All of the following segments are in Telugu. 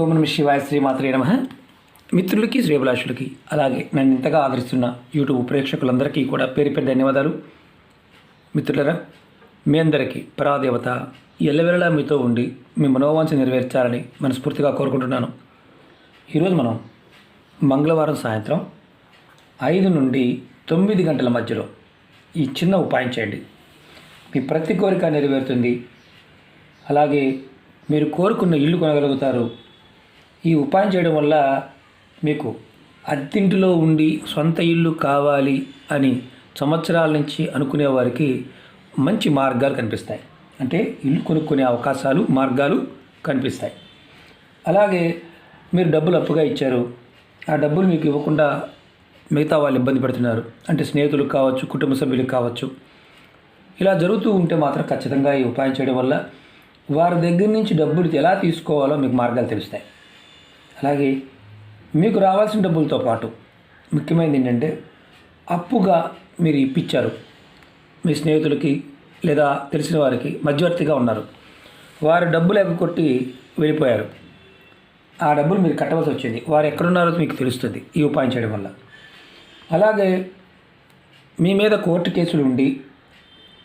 ఓం నమ శివాయ శ్రీమాత్రే నమ. మిత్రులకి శ్రీభిలాషులకి అలాగే నన్ను ఇంతగా ఆదరిస్తున్న యూట్యూబ్ ప్రేక్షకులందరికీ కూడా పేరు పేరు ధన్యవాదాలు. మిత్రులరా మీ అందరికీ పరాదేవత ఎల్లవేళలా మీతో ఉండి మీ మనోవాంఛ నెరవేర్చాలని మనస్ఫూర్తిగా కోరుకుంటున్నాను. ఈరోజు మనం మంగళవారం సాయంత్రం ఐదు నుండి తొమ్మిది గంటల మధ్యలో ఈ చిన్న ఉపాయం చేయండి. మీ ప్రతి కోరిక నెరవేరుతుంది. అలాగే మీరు కోరుకున్న ఇల్లు కొనగలుగుతారు. ఈ ఉపాయం చేయడం వల్ల మీకు అత్తింటిలో ఉండి సొంత ఇల్లు కావాలి అని సంవత్సరాల నుంచి అనుకునే వారికి మంచి మార్గాలు కనిపిస్తాయి. అంటే ఇల్లు కొనుక్కునే అవకాశాలు మార్గాలు కనిపిస్తాయి. అలాగే మీరు డబ్బులు అప్పుగా ఇచ్చారు. ఆ డబ్బులు మీకు ఇవ్వకుండా మిగతా వాళ్ళు ఇబ్బంది పడుతున్నారు. అంటే స్నేహితులు కావచ్చు కుటుంబ సభ్యులు కావచ్చు. ఇలా జరుగుతూ ఉంటే మాత్రం ఖచ్చితంగా ఈ ఉపాయం చేయడం వల్ల వారి దగ్గర నుంచి డబ్బులు ఎలా తీసుకోవాలో మీకు మార్గాలు తెలుస్తాయి. అలాగే మీకు రావాల్సిన డబ్బులతో పాటు ముఖ్యమైనది ఏంటంటే అప్పుగా మీరు ఇప్పించారు మీ స్నేహితులకి లేదా తెలిసిన వారికి మధ్యవర్తిగా ఉన్నారు. వారు డబ్బులు ఎగ్గొట్టి వెళ్ళిపోయారు. ఆ డబ్బులు మీరు కట్టవలసి వచ్చింది. వారు ఎక్కడున్నారో మీకు తెలుస్తుంది ఈ ఉపాయం చేయడం వల్ల. అలాగే మీ మీద కోర్టు కేసులు ఉండి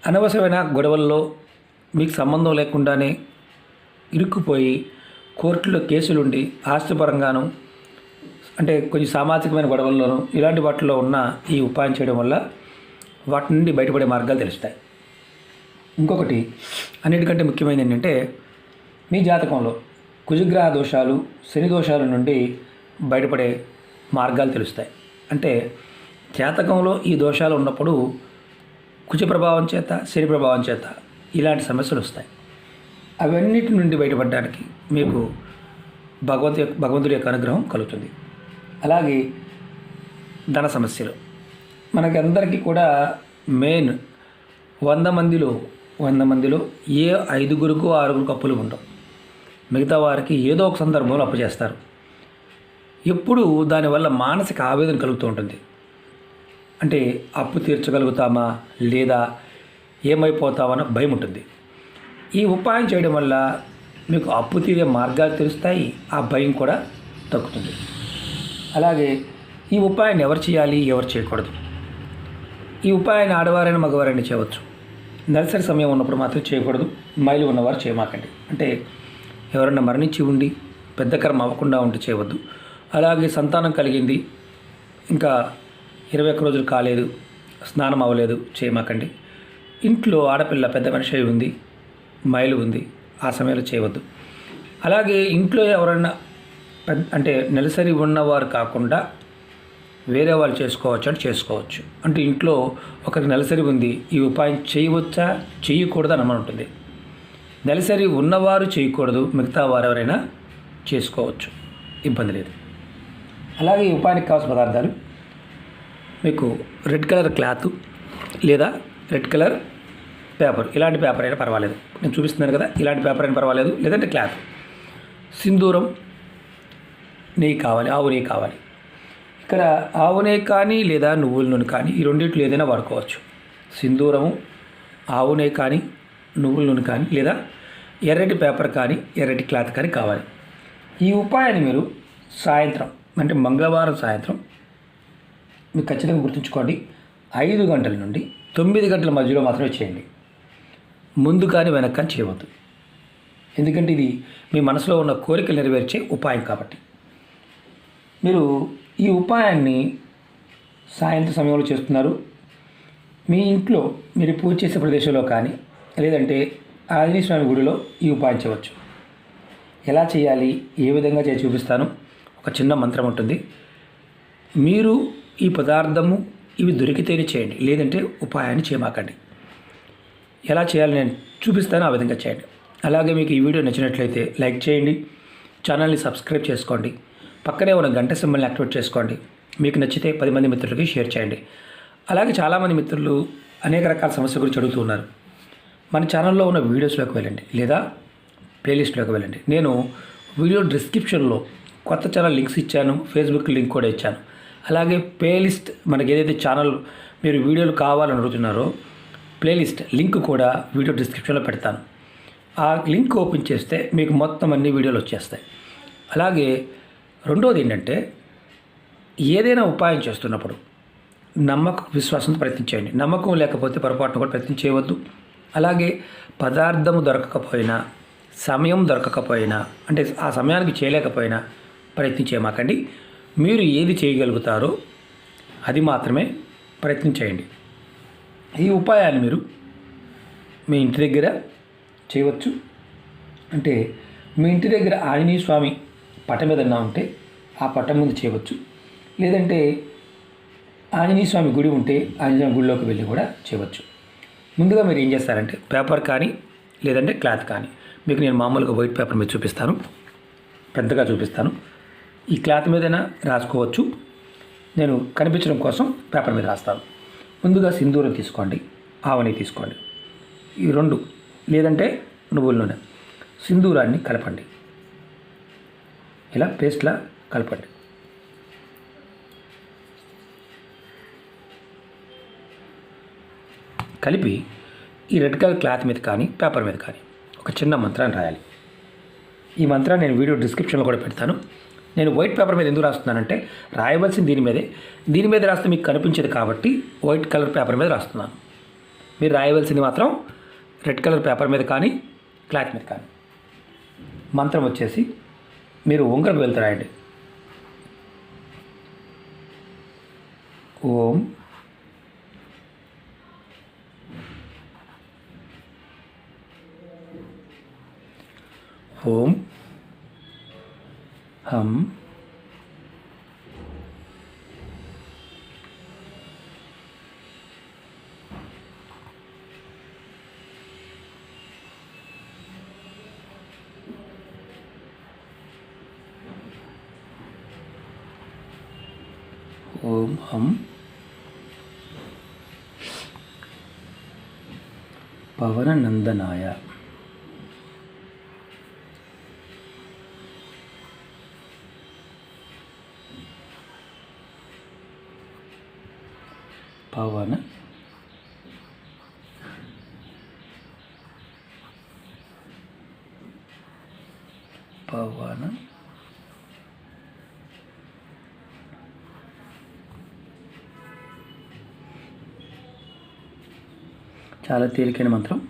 అనవసరమైన గొడవల్లో మీకు సంబంధం లేకుండానే ఇరుక్కుపోయి కోర్టులో కేసులుండి ఆస్తిపరంగాను అంటే కొంచెం సామాజికమైన గొడవల్లోనూ ఇలాంటి వాటిలో ఉన్న ఈ ఉపాయం చేయడం వల్ల వాటి నుండి బయటపడే మార్గాలు తెలుస్తాయి. ఇంకొకటి అన్నిటికంటే ముఖ్యమైనది ఏంటంటే మీ జాతకంలో కుజగ్రహ దోషాలు శని దోషాల నుండి బయటపడే మార్గాలు తెలుస్తాయి. అంటే జాతకంలో ఈ దోషాలు ఉన్నప్పుడు కుజ ప్రభావం చేత శని ప్రభావం చేత ఇలాంటి సమస్యలు వస్తాయి. అవన్నిటి నుండి బయటపడడానికి మీకు భగవంతు యొక్క భగవంతుడి యొక్క అనుగ్రహం కలుగుతుంది. అలాగే ధన సమస్యలు. మనకి అందరికీ కూడా మెయిన్ వంద మందిలో వంద మందిలో ఏ ఐదుగురుకు ఆరుగురికి అప్పులు ఉండవు. మిగతా వారికి ఏదో ఒక సందర్భంలో అప్పు చేస్తారు. ఎప్పుడు దానివల్ల మానసిక ఆవేదన కలుగుతూ ఉంటుంది. అంటే అప్పు తీర్చగలుగుతామా లేదా ఏమైపోతామన్న భయం ఉంటుంది. ఈ ఉపాయం చేయడం వల్ల మీకు అప్పు తీరే మార్గాలు తెలుస్తాయి ఆ భయం కూడా తగ్గుతుంది. అలాగే ఈ ఉపాయాన్ని ఎవరు చేయాలి ఎవరు చేయకూడదు. ఈ ఉపాయాన్ని ఆడవారైనా మగవారైనా చేయవచ్చు. నెలసరి సమయం ఉన్నప్పుడు మాత్రం చేయకూడదు మైలు ఉన్నవారు చేయమాకండి. అంటే ఎవరైనా మరణించి ఉండి పెద్ద కర్మ అవ్వకుండా ఉంటే చేయవద్దు. అలాగే సంతానం కలిగింది ఇంకా ఇరవై ఒక్క రోజులు కాలేదు స్నానం అవ్వలేదు చేయమాకండి. ఇంట్లో ఆడపిల్ల పెద్ద మనిషి అయి ఉంది మైలు ఉంది. ఆ సమయంలో చేయవద్దు. అలాగే ఇంట్లో ఎవరైనా అంటే నెలసరి ఉన్నవారు కాకుండా వేరే వాళ్ళు చేసుకోవచ్చు అంటే చేసుకోవచ్చు. అంటే ఇంట్లో ఒకరికి నెలసరి ఉంది. ఈ ఉపాయం చేయవచ్చా? చేయకూడదు? అని ఉంటుంది. నెలసరి ఉన్నవారు చేయకూడదు. మిగతా వారు ఎవరైనా చేసుకోవచ్చు. ఇబ్బంది లేదు. అలాగే ఈ ఉపాయానికి కావాల్సిన పదార్థాలు. మీకు రెడ్ కలర్ క్లాత్ లేదా రెడ్ కలర్ పేపర్ ఇలాంటి పేపర్ అయినా పర్వాలేదు. నేను చూపిస్తున్నాను కదా ఇలాంటి పేపర్ అయినా పర్వాలేదు. లేదంటే క్లాత్. సింధూరం నెయ్యి కావాలి ఆవు నెయ్యి కావాలి. ఇక్కడ ఆవు నెయ్యి కానీ లేదా నువ్వుల నూనె కానీ ఈ రెండింటిలో ఏదైనా వాడుకోవచ్చు. సింధూరము ఆవు నెయ్యి కానీ నువ్వుల నూనె కానీ లేదా ఎర్రటి పేపర్ కానీ ఎర్రటి క్లాత్ కానీ కావాలి. ఈ ఉపాయాన్ని మీరు సాయంత్రం అంటే మంగళవారం సాయంత్రం మీరు ఖచ్చితంగా గుర్తుంచుకోండి. ఐదు గంటల నుండి తొమ్మిది గంటల మధ్యలో మాత్రమే చేయండి. ముందు కానీ వెనక్కి కానీ చేయవద్దు. ఎందుకంటే ఇది మీ మనసులో ఉన్న కోరికలు నెరవేర్చే ఉపాయం కాబట్టి. మీరు ఈ ఉపాయాన్ని సాయంత్రం సమయంలో చేస్తున్నారు. మీ ఇంట్లో మీరు పూజ చేసే ప్రదేశంలో కానీ లేదంటే ఆంజనేయ స్వామి గుడిలో ఈ ఉపాయం చేయవచ్చు. ఎలా చేయాలి? ఏ విధంగా చేసి చూపిస్తాను. ఒక చిన్న మంత్రం ఉంటుంది. మీరు ఈ పదార్థము ఇవి దొరికితేనే చేయండి. లేదంటే ఉపాయాన్ని చేయమాకండి. ఎలా చేయాలి నేను చూపిస్తాను ఆ విధంగా చేయండి. అలాగే మీకు ఈ వీడియో నచ్చినట్లయితే లైక్ చేయండి ఛానల్ని సబ్స్క్రైబ్ చేసుకోండి పక్కనే ఉన్న గంట సింబల్ని యాక్టివేట్ చేసుకోండి మీకు నచ్చితే పది మంది మిత్రులకి షేర్ చేయండి. అలాగే చాలామంది మిత్రులు అనేక రకాల సమస్య గురించి అడుగుతూ ఉన్నారు. మన ఛానల్లో ఉన్న వీడియోస్లోకి వెళ్ళండి లేదా ప్లేలిస్ట్లోకి వెళ్ళండి. నేను వీడియో డిస్క్రిప్షన్లో కొత్త ఛానల్ లింక్స్ ఇచ్చాను ఫేస్బుక్ లింక్ కూడా ఇచ్చాను. అలాగే ప్లేలిస్ట్ మనకి ఏదైతే ఛానల్ మీరు వీడియోలు కావాలని అడుగుతున్నారో ప్లేలిస్ట్ లింక్ కూడా వీడియో డిస్క్రిప్షన్లో పెడతాను. ఆ లింక్ ఓపెన్ చేస్తే మీకు మొత్తం అన్ని వీడియోలు వచ్చేస్తాయి. అలాగే రెండోది ఏంటంటే ఏదైనా ఉపాయం చేస్తున్నప్పుడు నమ్మకం విశ్వాసంతో ప్రయత్నించేయండి. నమ్మకం లేకపోతే పొరపాటును కూడా ప్రయత్నం చేయవద్దు. అలాగే పదార్థము దొరకకపోయినా సమయం దొరకకపోయినా అంటే ఆ సమయానికి చేయలేకపోయినా ప్రయత్నించేమాకండి మీరు ఏది చేయగలుగుతారో అది మాత్రమే ప్రయత్నం చేయండి. ఈ ఉపాయాన్ని మీరు మీ ఇంటి దగ్గర చేయవచ్చు. అంటే మీ ఇంటి దగ్గర ఆంజనేయ స్వామి పటం ఏదన్నా ఉంటే ఆ పటం ముందు చేయవచ్చు. లేదంటే ఆంజనేయ స్వామి గుడి ఉంటే ఆంజనేయ గుడిలోకి వెళ్ళి కూడా చేయవచ్చు. ముందుగా మీరు ఏం చేస్తారంటే పేపర్ కానీ లేదంటే క్లాత్ కానీ మీకు నేను మామూలుగా వైట్ పేపర్ మీద చూపిస్తాను. పెద్దగా చూపిస్తాను. ఈ క్లాత్ మీదైనా రాసుకోవచ్చు. నేను కనిపించడం కోసం పేపర్ మీద రాస్తాను. ముందుగా సింధూరం తీసుకోండి ఆవని తీసుకోండి. ఈ రెండు లేదంటే నువ్వుల నూనె. సింధూరాన్ని కలపండి. ఇలా పేస్ట్లా కలపండి. కలిపి ఈ రెడ్ కలర్ క్లాత్ మీద కానీ పేపర్ మీద కానీ ఒక చిన్న మంత్రాన్ని రాయాలి. ఈ మంత్రాన్ని నేను వీడియో డిస్క్రిప్షన్లో కూడా పెడతాను. నేను వైట్ పేపర్ మీద ఎందుకు రాస్తున్నానంటే రాయవలసింది దీని మీదే. దీని మీద రాస్తే మీకు కనిపించదు కాబట్టి వైట్ కలర్ పేపర్ మీద రాస్తున్నాను. మీరు రాయవలసింది మాత్రం రెడ్ కలర్ పేపర్ మీద కానీ క్లాత్ మీద కానీ. మంత్రం వచ్చేసి మీరు ఉంగరపు వెళ్తూ రాయండి. ఓం. ఓం. హం ఓం హం పవననందనాయ పవన పవన చాలా తేలికైన మంత్రం.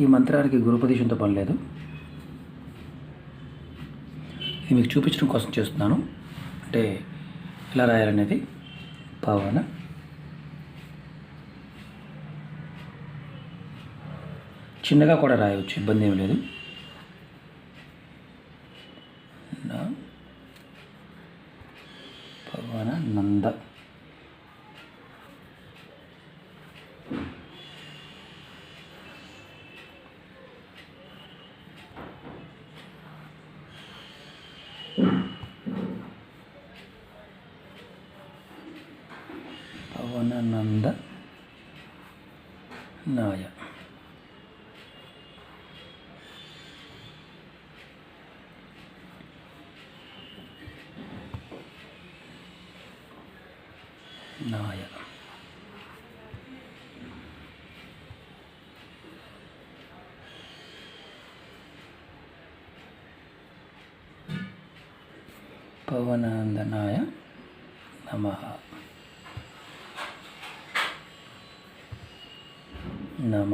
ఈ మంత్రానికి గురుపదేశంతో పని లేదు. ఇది మీకు చూపించడం కోసం చేస్తున్నాను. అంటే ఎలా రాయాలనేది? పవన చిన్నగా కూడా రాయవచ్చు ఇబ్బంది ఏమి లేదు. నా పవన నంద నాయ. నాయ నాయ పవనందనాయ నమ నమ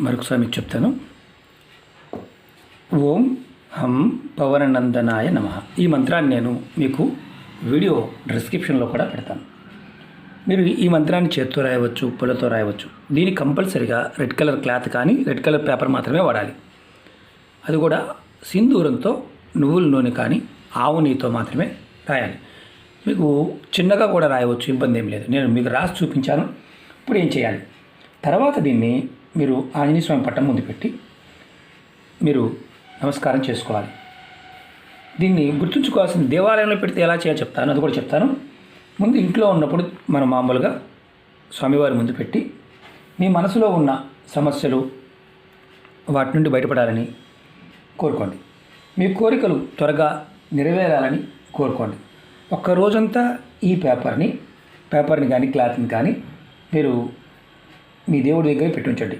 మరొకసారి మీకు చెప్తాను. ఓం హం పవననందనాయ నమ. ఈ మంత్రాన్ని నేను మీకు వీడియో డిస్క్రిప్షన్లో కూడా పెడతాను. మీరు ఈ మంత్రాన్ని చేత్తో రాయవచ్చు పుల్లతో రాయవచ్చు. దీన్ని కంపల్సరిగా రెడ్ కలర్ క్లాత్ కానీ రెడ్ కలర్ పేపర్ మాత్రమే వాడాలి. అది కూడా సింధూరంతో నువ్వుల నూనె కానీ ఆవు నెయ్యితో మాత్రమే రాయాలి. మీకు చిన్నగా కూడా రాయవచ్చు ఇబ్బంది ఏం లేదు. నేను మీకు రాసి చూపించాను. ఇప్పుడు ఏం చేయాలి? తర్వాత దీన్ని మీరు ఆంజనేయ స్వామి పట్టం ముందు పెట్టి మీరు నమస్కారం చేసుకోవాలి. దీన్ని గుర్తుంచుకోవాల్సిన దేవాలయంలో పెడితే ఎలా చేయాలో చెప్తాను అది కూడా చెప్తాను. ముందు ఇంట్లో ఉన్నప్పుడు మనం మామూలుగా స్వామివారి ముందు పెట్టి మీ మనసులో ఉన్న సమస్యలు వాటి నుండి బయటపడాలని కోరుకోండి. మీ కోరికలు త్వరగా నెరవేరాలని కోరుకోండి. ఒక్క రోజంతా ఈ పేపర్ని పేపర్ని కానీ క్లాత్ని కానీ మీరు మీ దేవుడి దగ్గర పెట్టి ఉంచండి.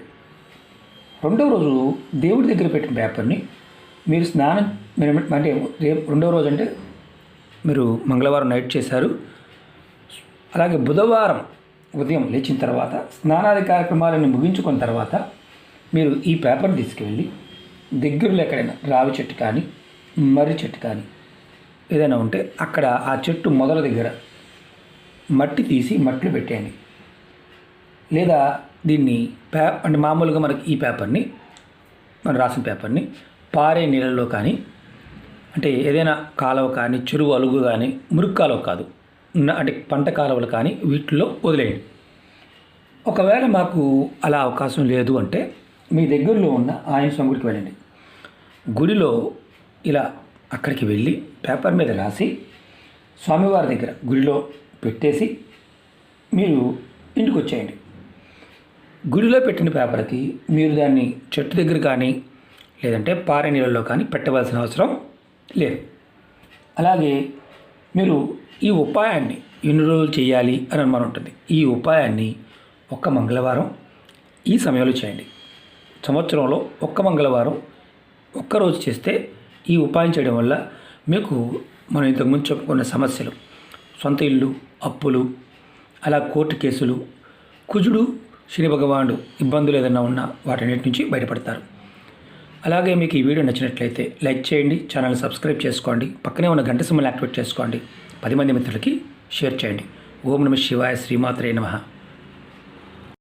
రెండవ రోజు దేవుడి దగ్గర పెట్టిన పేపర్ని మీరు స్నానం మీరు అంటే రేపు రెండవ రోజు అంటే మీరు మంగళవారం నైట్ చేశారు. అలాగే బుధవారం ఉదయం లేచిన తర్వాత స్నానాది కార్యక్రమాలను ముగించుకున్న తర్వాత మీరు ఈ పేపర్ తీసుకువెళ్ళి దగ్గరలో ఎక్కడైనా రావి చెట్టు కానీ మర్రి చెట్టు కానీ ఏదైనా ఉంటే అక్కడ ఆ చెట్టు మొదల దగ్గర మట్టి తీసి మట్టిలో పెట్టేయండి. లేదా దీన్ని పే అంటే మామూలుగా మనకి ఈ పేపర్ని మనం రాసిన పేపర్ని పారే నీళ్ళల్లో కానీ అంటే ఏదైనా కాలువ కానీ చెరువు అలుగు కానీ మురుగు కాలువ కాదు ఉన్న- అంటే పంట కాలువలు కానీ వీటిలో వదిలేయండి. ఒకవేళ మాకు అలా అవకాశం లేదు అంటే మీ దగ్గరలో ఉన్న ఆయన స్వామి గుడికి వెళ్ళండి. గుడిలో ఇలా అక్కడికి వెళ్ళి పేపర్ మీద రాసి స్వామివారి దగ్గర గుడిలో పెట్టేసి మీరు ఇంటికి వచ్చేయండి. గుడిలో పెట్టిన పేపర్కి మీరు దాన్ని చెట్టు దగ్గర కానీ లేదంటే పారే నీళ్ళలో కానీ పెట్టవలసిన అవసరం లేదు. అలాగే మీరు ఈ ఉపాయాన్ని ఎన్ని రోజులు చేయాలి అని అనుమానం ఉంటుంది. ఈ ఉపాయాన్ని ఒక్క మంగళవారం ఈ సమయంలో చేయండి. సంవత్సరంలో ఒక్క మంగళవారం ఒక్కరోజు చేస్తే ఈ ఉపాయం చేయడం వల్ల మీకు మనం ఇంతకుముందు చెప్పుకున్న సమస్యలు సొంత ఇల్లు అప్పులు అలా కోర్టు కేసులు కుజుడు శని భగవానుడు ఇబ్బందులు ఏదైనా ఉన్నా వాటన్నిటి నుంచి బయటపడతారు. అలాగే మీకు ఈ వీడియో నచ్చినట్లయితే లైక్ చేయండి ఛానల్ సబ్స్క్రైబ్ చేసుకోండి పక్కనే ఉన్న గంట సింబల్ యాక్టివేట్ చేసుకోండి. పది మంది మిత్రులకి షేర్ చేయండి. ఓం నమ శివాయ శ్రీమాత్రే నమ.